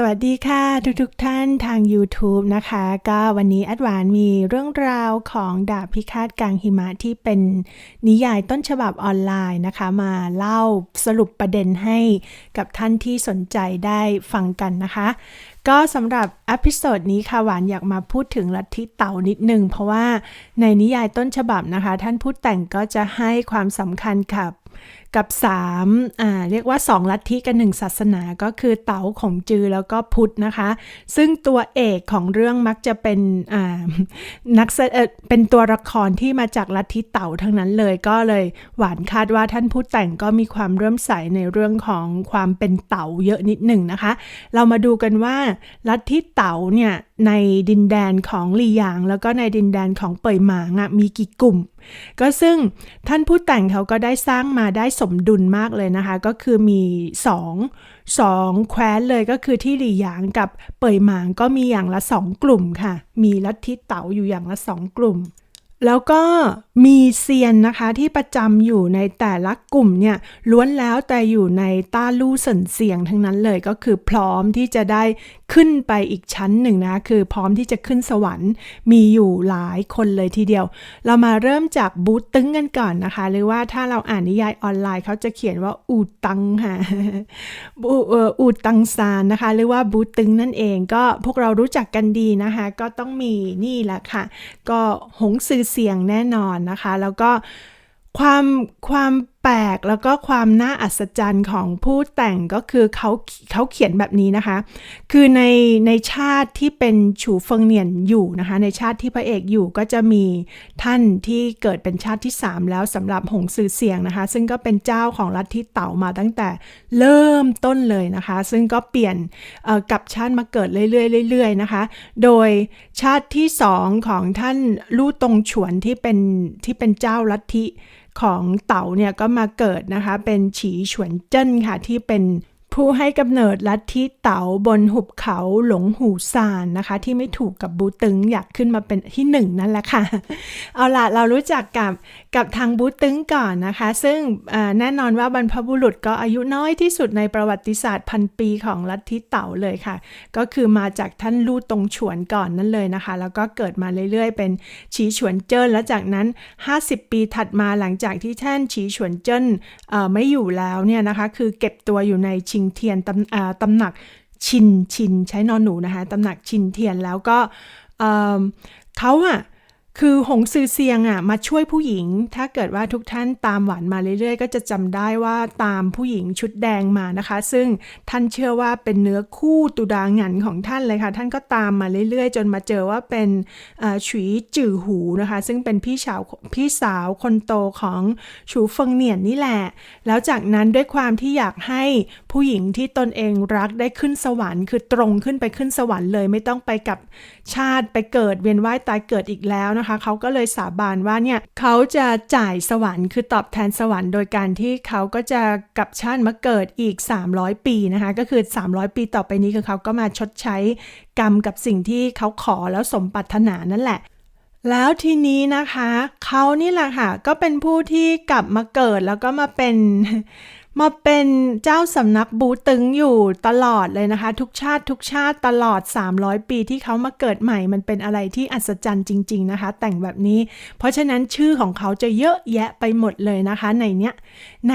สวัสดีค่ะทุกๆทท่านทาง YouTube นะคะ ก็วันนี้แอดวานมีเรื่องราวของดาบพิฆาตกลางหิมะที่เป็นนิยายต้นฉบับออนไลน์นะคะ มาเล่าสรุปประเด็นให้กับท่านที่สนใจได้ฟังกันนะคะ ก็สำหรับอพิโซดนี้ค่ะหวานอยากมาพูดถึงลัทธิเต่านิดนึง เพราะว่าในนิยายต้นฉบับนะคะ ท่านผู้แต่งก็จะให้ความสำคัญกับ กับ3อ่าเรียกว่า 2 ลัทธิกันหนึ่งศาสนาก็คือเต๋าของจือแล้วก็พุทธนะคะ ซึ่งตัวเอกของเรื่องมักจะเป็นอ่านักเเป็นตัวละครที่มาจากลัทธิเต๋าทั้งนั้นเลยก็เลยหวานคาดว่าท่านผู้แต่งก็มีความเริ่มใสในเรื่องของความเป็นเต๋าเยอะนิดหนึ่งนะคะ เรามาดูกันว่าลัทธิเต๋าเนี่ย ในดินแดนของลีหยาง แล้วก็ในดินแดนของเป่ยหมางอะมีกี่กลุ่ม ก็ซึ่งท่านผู้แต่งเขาก็ได้สร้างมาได้สมดุลมากเลยนะคะ ก็คือมีสองสองแคว้นเลยก็คือที่หลี่หยางกับเป่ยหมางก็มีอย่างละสองกลุ่มค่ะ มีลัทธิเต๋าอยู่อย่างละสองกลุ่ม แล้วก็มีเซียนนะคะที่ประจำอยู่ในแต่ละกลุ่มเนี่ยล้วนแล้วแต่อยู่ในต้าลู่สันเสียงทั้งนั้นเลยก็คือพร้อมที่จะได้ ขึ้นไปอีกชั้นหนึ่งนะ คือพร้อมที่จะขึ้นสวรรค์มีอยู่หลายคนเลยทีเดียว เรามาเริ่มจากบูตตึงกันก่อนนะคะ หรือว่าถ้าเราอ่านนิยายออนไลน์เขาจะเขียนว่าอูตังค่ะอูตังซานนะคะ หรือว่าบูตตึงนั่นเองก็พวกเรารู้จักกันดีนะคะ ก็ต้องมีนี่แหละค่ะ ก็หงซือเสียงแน่นอนนะคะ แล้วก็ความความแปลกแล้วก็ความน่าอัศจรรย์ของผู้แต่งก็คือเขาเขาเขียนแบบนี้นะคะ คือในในชาติที่เป็นฉูเฟิงเนียนอยู่นะคะ ในชาติที่พระเอกอยู่ก็จะมีท่านที่เกิดเป็นชาติที่ 3 แล้วสำหรับหงซือเสียงนะคะ ซึ่งก็เป็นเจ้าของลัทธิเต่ามาตั้งแต่เริ่มต้นเลยนะคะ ซึ่งก็เปลี่ยนกับชาติมาเกิดเรื่อยๆเรื่อยๆนะคะ โดยชาติที่สองของท่านลู่ตงฉวนที่เป็นที่เป็นเจ้าลัทธิ ของเต่าเนี่ยก็มาเกิดนะคะ เป็นฉีฉวนเจิ้นค่ะที่เป็น ผู้ให้กำเนิดลัทธิเต๋าบนหุบเขาหลงหูซานนะคะ ที่ไม่ถูกกับบูตึงอยากขึ้นมาเป็นที่หนึ่งนั่นแหละค่ะ เอาล่ะ เรารู้จักกับกับทางบูตึงก่อนนะคะ ซึ่งแน่นอนว่าบรรพบุรุษก็อายุน้อยที่สุดในประวัติศาสตร์พันปีของลัทธิเต๋าเลยค่ะ ก็คือมาจากท่านลู่ตรงฉวนก่อนนั่นเลยนะคะ แล้วก็เกิดมาเรื่อยๆ เป็นฉีฉวนเจิ้นแล้วจากนั้น 50 ปีถัดมาหลังจากที่ท่านฉีฉวนเจิ้นไม่อยู่แล้วเนี่ยนะคะคือเก็บตัวอยู่ในชิงเทียนตำตำหนักชินชินใช้นอนหนูนะคะตำหนักชินเทียนแล้วก็เขาอะคือหงซือเซียงอะมาช่วยผู้หญิง ถ้าเกิดว่าทุกท่านตามหวานมาเรื่อยๆ ก็จะจำได้ว่าตามผู้หญิงชุดแดงมานะคะ ซึ่งท่านเชื่อว่าเป็นเนื้อคู่ตุดางันของท่านเลยค่ะ ท่านก็ตามมาเรื่อยๆ จนมาเจอว่าเป็นฉุยจื่อหูนะคะ ซึ่งเป็นพี่สาวพี่สาวคนโตของชูเฟิงเหนียนนี่แหละ แล้วจากนั้นด้วยความที่อยากให้ผู้หญิงที่ตนเองรักได้ขึ้นสวรรค์ คือตรงขึ้นไปขึ้นสวรรค์เลย ไม่ต้องไปกับชาติไปเกิดเวียนว่ายตายเกิดอีกแล้วนะคะ เขาก็เลยสาบานว่าเนี่ยเขาจะจ่ายสวรรค์คือตอบแทนสวรรค์โดยการที่เขาก็จะกลับชาติมาเกิดอีก 300 ปีนะคะก็คือ 300 ปีต่อไปนี้คือเขาก็มาชดใช้กรรมกับสิ่งที่เขาขอแล้วสมปรารถนานั่นแหละแล้วทีนี้นะคะ เขานี่แหละค่ะ ก็เป็นผู้ที่กลับมาเกิดแล้วก็มาเป็น มาเป็นเจ้าสำนักบูตึงอยู่ตลอดเลยนะคะ ทุกชาติทุกชาติตลอด 300 ปีที่เขามาเกิดใหม่มันเป็นอะไรที่อัศจรรย์จริง ๆนะคะ แต่งแบบนี้ เพราะฉะนั้นชื่อของเขาจะเยอะแยะไปหมดเลยนะคะในเนี้ยใน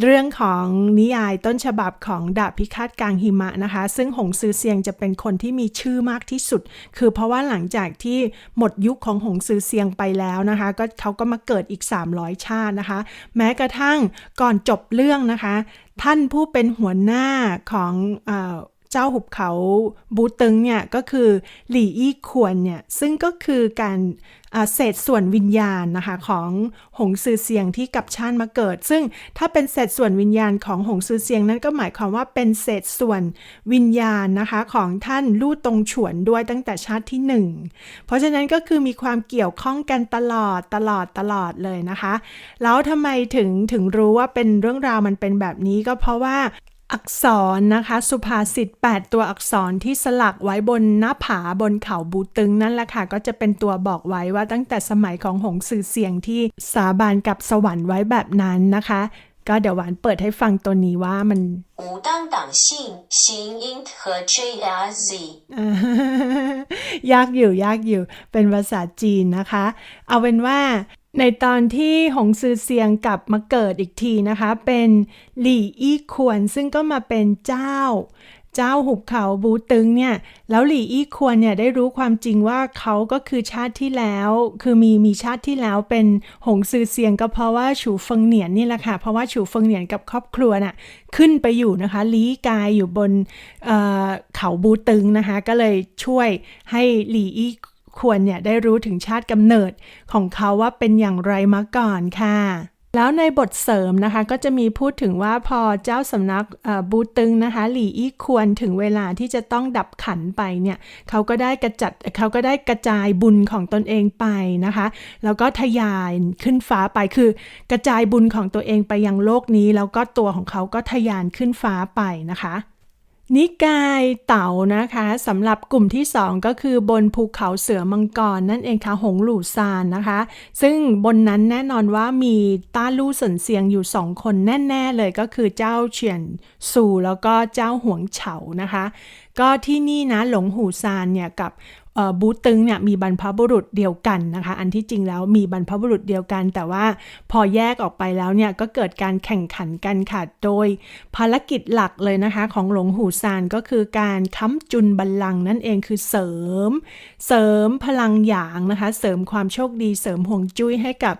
เรื่องของนิยายต้นฉบับของดาบพิฆาตกลางหิมะนะคะ ซึ่งหงซือเซียงจะเป็นคนที่มีชื่อมากที่สุด คือเพราะว่าหลังจากที่หมดยุคของหงซือเซียงไปแล้วนะคะ ก็เขาก็มาเกิดอีก 300 ชาตินะคะ แม้กระทั่งก่อนจบเรื่องนะคะ ท่านผู้เป็นหัวหน้าของ เจ้าหุบเขาบูตึงเนี่ยก็คือหลี่อี้ขวนเนี่ยซึ่งก็คือการเศษส่วนวิญญาณนะคะของหงซือเซียงที่กับชาติมาเกิด ซึ่งถ้าเป็นเศษส่วนวิญญาณของหงซือเซียงนั้นก็หมายความว่าเป็นเศษส่วนวิญญาณนะคะของท่านลู่ตรงฉวนด้วยตั้งแต่ชาติที่หนึ่งเพราะฉะนั้นก็คือมีความเกี่ยวข้องกันตลอดตลอดตลอดเลยนะคะ แล้วทำไมถึงถึงรู้ว่าเป็นเรื่องราวมันเป็นแบบนี้ก็เพราะว่า อักษรนะคะสุภาษิต8ตัวอักษรที่สลักไว้บนหน้าผาบนเขาบูตึงนั่นแหละค่ะก็จะเป็นตัวบอกไว้ว่าตั้งแต่สมัยของหงสือเสียงที่สาบานกับสวรรค์ไว้แบบนั้นนะคะ ก็เดี๋ยวหวานเปิดให้ฟังตัวนี้ว่ามัน 无当党性形 int 和 jrz อ่ายากอยู่ยากอยู่เป็นภาษาจีนนะคะ เอาเป็นว่า ในตอนที่หงซือเซียงกลับมาเกิดอีกทีนะคะ เป็นหลี่อี้ควนซึ่งก็มาเป็นเจ้า เจ้าหุบเขาบูตึงเนี่ย แล้วหลี่อี้ควนเนี่ยได้รู้ความจริงว่าเขาก็คือชาติที่แล้ว คือมีมีชาติที่แล้วเป็นหงซือเซียงก็เพราะว่าฉูเฟิงเหนียนนี่แหละค่ะ เพราะว่าฉูเฟิงเหนียนกับครอบครัวน่ะขึ้นไปอยู่นะคะลี้กายอยู่บนเอ่อเขาบูตึงนะคะ ก็เลยช่วยให้หลี่อี้ ควรเนี่ยได้รู้ถึงชาติกำเนิดของเขาว่าเป็นอย่างไรมาก่อนค่ะ แล้วในบทเสริมนะคะก็จะมีพูดถึงว่าพอเจ้าสำนักบูตึงนะคะหลี่อี้ควรถึงเวลาที่จะต้องดับขันไปเนี่ยเขาก็ได้กระจัดเขาก็ได้กระจายบุญของตนเองไปนะคะ แล้วก็ทะยานขึ้นฟ้าไปคือ กระจายบุญของตัวเองไปยังโลกนี้ แล้วก็ตัวของเขาก็ทะยานขึ้นฟ้าไปนะคะ นิกายเต่านะคะสำหรับกลุ่มที่ 2 ก็คือบนภูเขาเสือมังกรนั่นเองค่ะหงหลู่ซานนะคะ ซึ่งบนนั้นแน่นอนว่ามีต้าลู่สนเซียงอยู่สองคนแน่ๆเลยก็คือเจ้าเฉียนซูแล้วก็เจ้าหวงเฉานะคะ ก็ที่นี่นะหลงหูซานเนี่ยกับ บูตึงเนี่ยมีบรรพบุรุษเดียวกันนะคะ อันที่จริงแล้วมีบรรพบุรุษเดียวกัน แต่ว่าพอแยกออกไปแล้วเนี่ยก็เกิดการแข่งขันกันค่ะโดยภารกิจหลักเลยนะคะของหลงหูซานก็คือการค้ำจุนบัลลังก์นั่นเองคือเสริม เสริมพลังหยางนะคะ เสริมความโชคดีเสริมห่วงจุ้ยให้กับ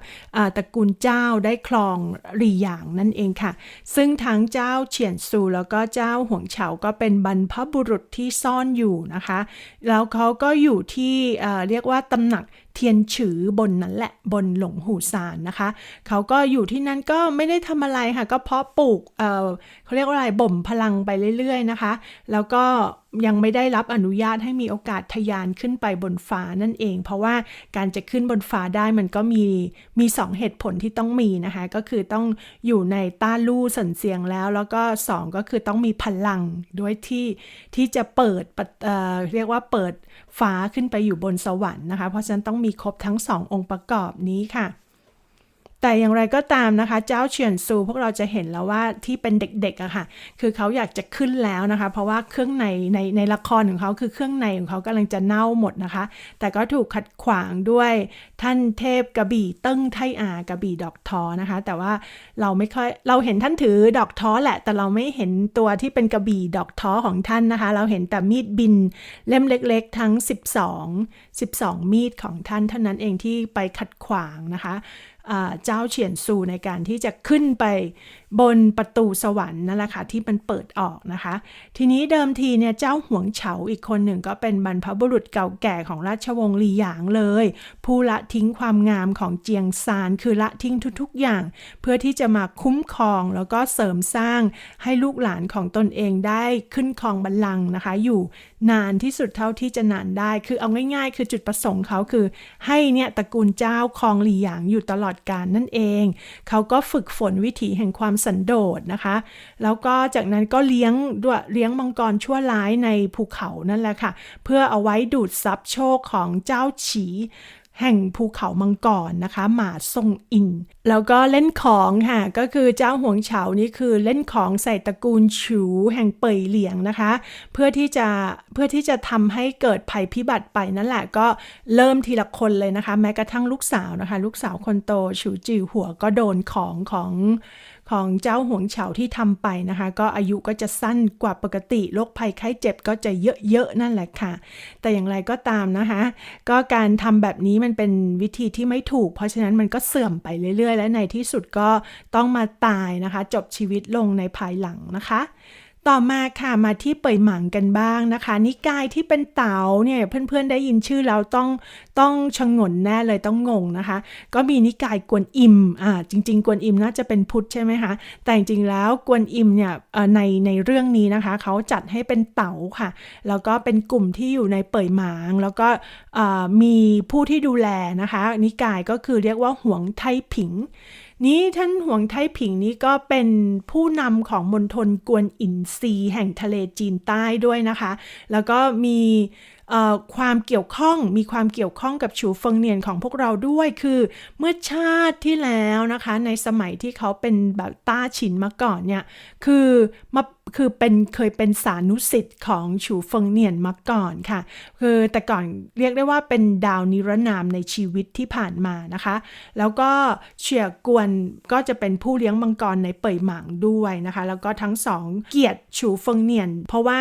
ตระกูลเจ้าได้ครองรีหยางนั่นเองค่ะ ซึ่งทั้งเจ้าเฉียนซูแล้วก็เจ้าห่วงเฉาก็เป็นบรรพบุรุษที่ซ่อนอยู่นะคะ แล้วเขาก็อยู่ที่เอ่อเรียกว่าตำหนักเทียนฉือบนนั้นแหละบนหลงหูซานนะคะ เขาก็อยู่ที่นั่นก็ไม่ได้ทำอะไรค่ะ ก็เพาะปลูกเเขาเรียกว่าอะไรบ่มพลังไปเรื่อย ๆนะคะ แล้วก็ยังไม่ได้รับอนุญาตให้มีโอกาสทะยานขึ้นไปบนฟ้านั่นเอง เพราะว่าการจะขึ้นบนฟ้าได้มันก็มีมีสองเหตุผลที่ต้องมีนะคะ ก็คือต้องอยู่ในต้าลู่สันเสียงแล้ว แล้วก็สองก็คือต้องมีพลังด้วยที่ที่จะเปิดเเรียกว่าเปิดฟ้าขึ้นไปอยู่บนสวรรค์นะคะ เพราะฉะนั้นต้องมีครบทั้งสององค์ประกอบนี้ค่ะ แต่อย่างไรก็ตามนะคะ เจ้าเฉียนซูพวกเราจะเห็นแล้วว่าที่เป็นเด็กๆอะค่ะ คือเขาอยากจะขึ้นแล้วนะคะ เพราะว่าเครื่องในในในละครของเขาคือเครื่องในของเขากำลังจะเน่าหมดนะคะ แต่ก็ถูกขัดขวางด้วยท่านเทพกระบี่ติ้งไทอากระบี่ดอกท้อนะคะ แต่ว่าเราไม่ค่อยเราเห็นท่านถือดอกท้อแหละ แต่เราไม่เห็นตัวที่เป็นกระบี่ดอกท้อของท่านนะคะ เราเห็นแต่มีดบินเล่มเล็ก ๆ ทั้ง 12 12 มีดของท่านเท่านั้นเองที่ไปขัดขวางนะคะ เจ้าเฉียนซูในการที่จะขึ้นไป บนประตูสวรรค์นั่นแหละค่ะที่มันเปิดออกนะคะ ทีนี้เดิมทีเนี่ยเจ้าหวงเฉาอีกคนหนึ่งก็เป็นบรรพบุรุษเก่าแก่ของราชวงศ์หลีหยางเลย ผู้ละทิ้งความงามของเจียงซานคือละทิ้งทุกๆอย่าง เพื่อที่จะมาคุ้มครองแล้วก็เสริมสร้างให้ลูกหลานของตนเองได้ขึ้นครองบัลลังก์นะคะ อยู่นานที่สุดเท่าที่จะนานได้ คือเอาง่ายๆ คือจุดประสงค์เขาคือ ให้เนี่ยตระกูลเจ้าครองหลีหยางอยู่ตลอดกาลนั่นเอง เขาก็ฝึกฝนวิถีแห่งความสันโดษนะคะ แล้วก็จากนั้นก็เลี้ยงด้วยเลี้ยงมังกรชั่วร้ายในภูเขานั่นแหละค่ะ เพื่อเอาไว้ดูดซับโชคของเจ้าฉี แห่งภูเขามังกรนะคะ หมาทรงอิน แล้วก็เล่นของค่ะ ก็คือเจ้าหวงเฉานี่คือเล่นของใส่ตระกูลฉูแห่งเป่ยเหลียงนะคะ เพื่อที่จะเพื่อที่จะทำให้เกิดภัยพิบัติไปนั่นแหละก็เริ่มทีละคนเลยนะคะ แม้กระทั่งลูกสาวนะคะ ลูกสาวคนโตฉูจือหัวก็โดนของของ ของเจ้าหวงเฉาที่ทำไปนะคะ ก็อายุก็จะสั้นกว่าปกติโรคภัยไข้เจ็บก็จะเยอะๆนั่นแหละค่ะ แต่อย่างไรก็ตามนะคะ ก็การทำแบบนี้มันเป็นวิธีที่ไม่ถูก เพราะฉะนั้นมันก็เสื่อมไปเรื่อย ๆ และในที่สุดก็ต้องมาตายนะคะ จบชีวิตลงในภายหลังนะคะ ต่อมาค่ะมาที่เป่ยหมังกันบ้างนะคะ นิกายที่เป็นเต๋าเนี่ยเพื่อนๆได้ยินชื่อแล้วต้องต้องชงนแน่เลยต้องงงนะคะ ก็มีนิกายกวนอิมอ่าจริง ๆ กวนอิมน่าจะเป็นพุทธใช่ไหมคะแต่จริงๆแล้วกวนอิมเนี่ยในในเรื่องนี้นะคะเขาจัดให้เป็นเต๋าค่ะ แล้วก็เป็นกลุ่มที่อยู่ในเป่ยหมางแล้วก็มีผู้ที่ดูแลนะคะ นิกายก็คือเรียกว่าหวงไทผิง นี้ท่านหวงไทผิงนี้ก็เป็นผู้นำของมณฑลกวนอินซีแห่งทะเลจีนใต้ด้วยนะคะ แล้วก็มี ความเกี่ยวข้องมีความเกี่ยวข้องกับฉูเฟิงเนียนของพวกเราด้วยคือ เมื่อชาติที่แล้วนะคะในสมัยที่เขาเป็นแบบต้าฉินมาก่อนเนี่ยคือมาคือเป็นเคยเป็นสานุสิทธิ์ของฉูเฟิงเนียนมาก่อนค่ะ คือแต่ก่อนเรียกได้ว่าเป็นดาวนิรนามในชีวิตที่ผ่านมานะคะ แล้วก็เฉียกวนก็จะเป็นผู้เลี้ยงมังกรในเป่ยหมางด้วยนะคะ แล้วก็ทั้งสองเกียรติฉูเฟิงเนียน เพราะว่า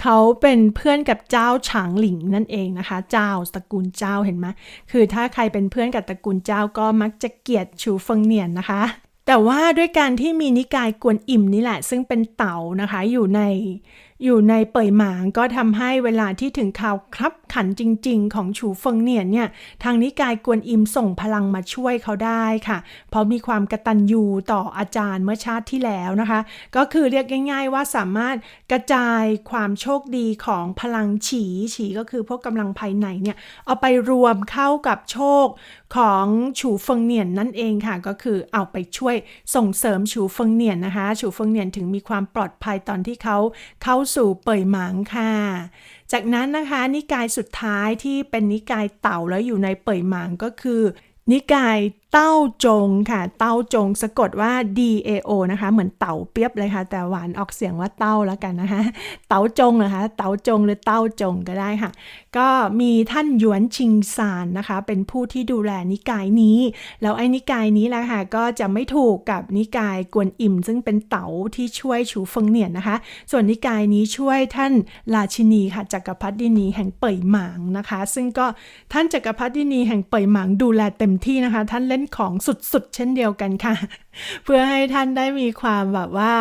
เขาเป็นเพื่อนกับเจ้าฉางหลิงนั่นเองนะคะ เจ้าตระกูลเจ้าเห็นไหมคือถ้าใครเป็นเพื่อนกับตระกูลเจ้าก็มักจะเกลียดชูเฟิงเนียนนะคะ แต่ว่าด้วยการที่มีนิกายกวนอิ่มนี่แหละ ซึ่งเป็นเต่านะคะอยู่ใน อยู่ในเป่ยหมางก็ทำให้เวลาที่ถึงข่าวคลับขันจริง ๆ ของฉูเฟิงเนียนเนี่ยทางนิกายกวนอิมส่งพลังมาช่วยเขาได้ค่ะ เพราะมีความกระตัญญูต่ออาจารย์เมื่อชาติที่แล้วนะคะ ก็คือเรียกง่าย ๆ ว่าสามารถกระจายความโชคดีของพลังฉีฉีก็คือพวกกำลังภายในเนี่ยเอาไปรวมเข้ากับโชคของฉูเฟิงเนียนนั่นเองค่ะ ก็คือเอาไปช่วยส่งเสริมฉูเฟิงเนียนนะคะฉูเฟิงเนียนถึงมีความปลอดภัยตอนที่เขาเข้าสู่เป่ยหมางค่ะ จากนั้นนะคะนิกายสุดท้ายที่เป็นนิกายเต่าแล้วอยู่ในเป่ยหมางก็คือ นิกาย เต้าจงค่ะ เต้าจงสะกดว่า D A O นะคะ เหมือนเต่าเปียบเลยค่ะ แต่หวานออกเสียงว่าเต้าแล้วกันนะคะ เต้าจงนะคะ เต้าจงหรือเต้าจงก็ได้ค่ะ ก็มีท่านหยวนชิงซานนะคะ เป็นผู้ที่ดูแลนิกายนี้ แล้วไอ้นิกายนี้แหละค่ะก็จะไม่ถูกกับนิกายกวนอิมซึ่งเป็นเต๋าที่ช่วยฉูเฟิงเนียนนะคะ ส่วนนิกายนี้ช่วยท่านราชินีค่ะจักรพรรดินีแห่งเป่ยหมางนะคะ ซึ่งก็ท่านจักรพรรดินีแห่งเป่ยหมางดูแลเต็มที่นะคะ ท่านเล่นของสุดๆ เช่นเดียวกันค่ะเพื่อให้ท่านได้มีความแบบว่า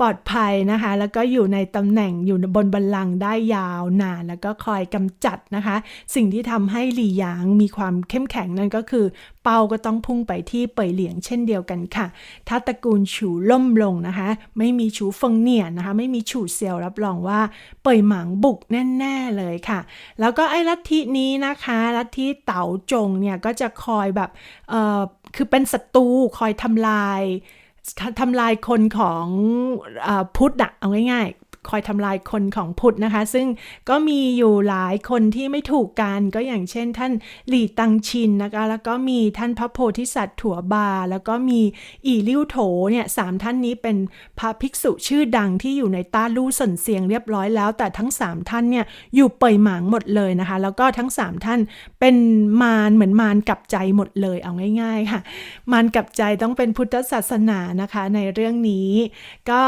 ปลอดภัยนะคะ แล้วก็อยู่ในตำแหน่งอยู่บนบัลลังก์ได้ยาวนาน แล้วก็คอยกำจัดนะคะ สิ่งที่ทำให้หลี่หยางมีความเข้มแข็งนั่นก็คือ เปาก็ต้องพุ่งไปที่เป่ยเหลียงเช่นเดียวกันค่ะ ถ้าตระกูลฉูล่มลงนะคะ ไม่มีฉูฟงเนียนนะคะ ไม่มีฉูเซียวรับรองว่าเป่ยหมางบุกแน่ๆเลยค่ะ แล้วก็ไอ้ลัทธินี้นะคะลัทธิเต๋าจงเนี่ยก็จะคอยแบบเออคือเป็นศัตรูคอยทำลายทำลายคนของอพุทธอะเอาง่ายๆ คอยทำลายคนของพุทธนะคะ ซึ่งก็มีอยู่หลายคนที่ไม่ถูกกันก็อย่างเช่น ท่านหลี่ตังชินนะคะ แล้วก็มีท่านพระโพธิสัตว์ถั่วบา แล้วก็มีอีลิ่วโถเนี่ยสามท่านนี้เป็นพระภิกษุชื่อดังที่อยู่ในต้าลู่สนเสียงเรียบร้อยแล้ว แต่ทั้งสามท่านเนี่ยอยู่เปยหมางหมดเลยนะคะ แล้วก็ทั้งสามท่านเป็นมารเหมือนมารกับใจหมดเลยเอาง่าย ๆ ค่ะ มารกับใจต้องเป็นพุทธศาสนานะคะในเรื่องนี้ก็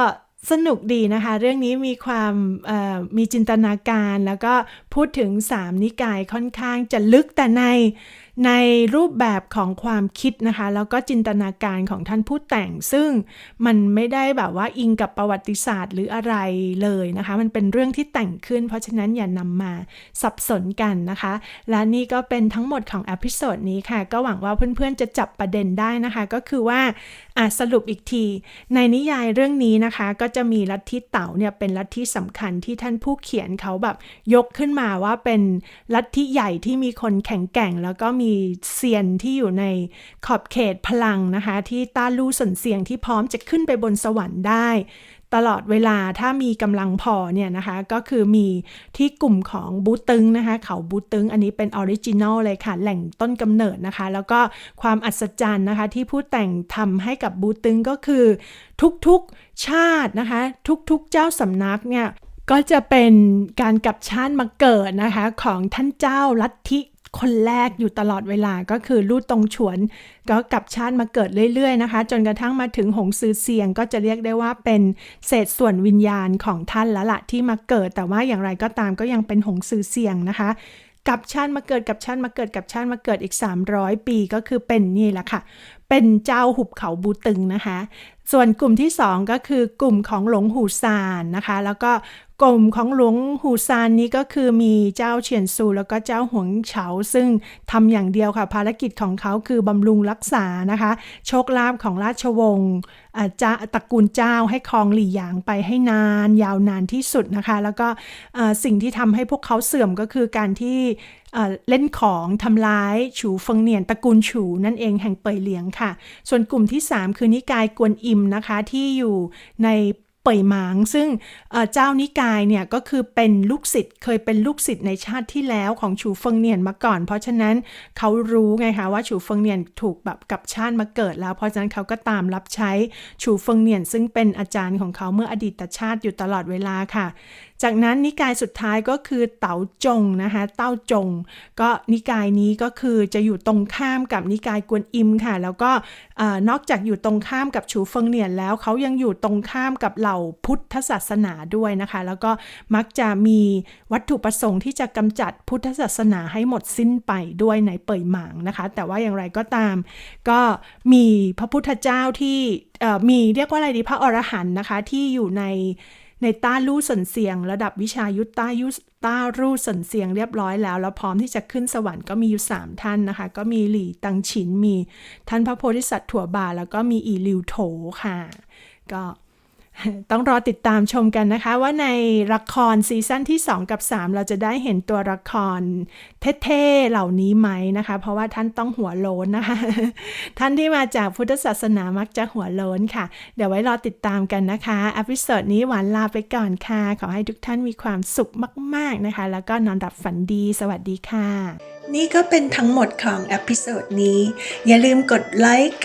สนุกดีนะคะ เรื่องนี้มีความมีจินตนาการ แล้วก็พูดถึงสามนิกายค่อนข้างจะลึกแต่ใน ในรูปแบบของความคิดนะคะ แล้วก็จินตนาการของท่านผู้แต่ง ซึ่งมันไม่ได้แบบว่าอิงกับประวัติศาสตร์หรืออะไรเลยนะคะ มันเป็นเรื่องที่แต่งขึ้น เพราะฉะนั้นอย่านำมาสับสนกันนะคะ และนี่ก็เป็นทั้งหมดของอพิโซดนี้ค่ะ ก็หวังว่าเพื่อนๆจะจับประเด็นได้นะคะ ก็คือว่าอะสรุปอีกที ในนิยายเรื่องนี้นะคะ ก็จะมีลัทธิเต๋าเนี่ยเป็นลัทธิสำคัญที่ท่านผู้เขียนเขาแบบยกขึ้นมาว่าเป็นลัทธิใหญ่ที่มีคนแข็งแกร่งแล้วก็มีเซียนที่อยู่ในขอบเขตพลังนะคะ ที่ต้านลู่สนเสียงที่พร้อมจะขึ้นไปบนสวรรค์ได้ ตลอดเวลาถ้ามีกำลังพอเนี่ยนะคะ ก็คือมีที่กลุ่มของบูตึงนะคะ เขาบูตึง อันนี้เป็นออริจินอลเลยค่ะ แหล่งต้นกำเนิดนะคะ แล้วก็ความอัศจรรย์นะคะ ที่ผู้แต่งทำให้กับบูตึงก็คือทุกๆชาตินะคะ ทุกๆเจ้าสำนักเนี่ยก็จะเป็นการกลับชาติมาเกิดนะคะ ของท่านเจ้าลัทธิ คนแรกอยู่ตลอดเวลาก็คือลู่ตรงฉวน ก็กลับชาติมาเกิดเรื่อยๆนะคะ จนกระทั่งมาถึงหงซือเซียง ก็จะเรียกได้ว่าเป็นเศษส่วนวิญญาณของท่านล้วละที่มาเกิด แต่ว่าอย่างไรก็ตามก็ยังเป็นหงซือเซียงนะคะกลับชาติมาเกิดกับชาติมาเกิดกับชาติมาเกิดอีก 300 ปีก็คือเป็นนี่แหละค่ะ เป็นเจ้าหุบเขาบูตึงนะคะ ส่วนกลุ่มที่ 2 ก็คือกลุ่มของหลงหูซานนะคะ แล้วก็ กลุ่มของหลวงหูซานนี้ก็คือมีเจ้าเฉียนซูแล้วก็เจ้าหวงเฉาซึ่งทำอย่างเดียวค่ะ ภารกิจของเขาคือบำรุงรักษานะคะ โชคลาภของราชวงศ์จะตระกูลเจ้าให้ครองหลี่หยางไปให้นาน ยาวนานที่สุดนะคะ แล้วก็สิ่งที่ทำให้พวกเขาเสื่อมก็คือการที่เล่นของทำร้ายฉูเฟิงเนียนตระกูลฉูนั่นเองแห่งเป่ยเหลียงค่ะ ส่วนกลุ่มที่ 3 คือนิกายกวนอิมนะคะที่อยู่ใน เป่ยหมาง ซึ่งเจ้านิกายเนี่ยก็คือเป็นลูกศิษย์เคยเป็นลูกศิษย์ในชาติที่แล้วของฉูเฟิงเนียนมาก่อน เพราะฉะนั้นเขารู้ไงคะว่าฉูเฟิงเนียนถูกแบบกับชาติมาเกิดแล้ว เพราะฉะนั้นเขาก็ตามรับใช้ฉูเฟิงเนียนซึ่งเป็นอาจารย์ของเขาเมื่ออดีตชาติอยู่ตลอดเวลาค่ะ จากนั้นนิกายสุดท้ายก็คือเต๋าจงนะคะเต้าจง ก็นิกายนี้ก็คือจะอยู่ตรงข้ามกับนิกายกวนอิมค่ะ แล้วก็อนอกจากอยู่ตรงข้ามกับฉูเฟิงเนียนแล้วเขายังอยู่ตรงข้ามกับเหล่าพุทธศาสนาด้วยนะคะ แล้วก็มักจะมีวัตถุประสงค์ที่จะกำจัดพุทธศาสนาให้หมดสิ้นไปด้วยในเป่ยหมางนะคะ แต่ว่าอย่างไรก็ตาม ก็มีพระพุทธเจ้าที่มีเรียกว่าอะไรดีพระอรหันต์นะคะที่อยู่ในในต้าลู่สนเสียง ระดับวิชายุทธต้ายุต้ารู่สนเสียงเรียบร้อยแล้ว แล้วพร้อมที่จะขึ้นสวรรค์ก็มีอยู่ 3 ท่านนะคะ ก็มีหลี่ตังฉินมีท่านพระโพธิสัตว์ถั่วบาแล้วก็มีอีลิวโถค่ะ ก็ ต้องรอติดตามชมกันนะคะว่าในละครซีซั่นที่ 2 กับ 3 เราจะได้เห็นตัวละครเท่ๆเหล่านี้ไหมนะคะ เพราะว่าท่านต้องหัวโล้นนะคะ ท่านที่มาจากพุทธศาสนามักจะหัวโล้นค่ะ เดี๋ยวไว้รอติดตามกันนะคะอพิโซดนี้หวานลาไปก่อนค่ะ ขอให้ทุกท่านมีความสุขมาก ๆนะคะ แล้วก็นอนหลับฝันดี สวัสดีค่ะ นี่ก็เป็นทั้งหมดของอพิโซดนี้ อย่าลืมกดไลค์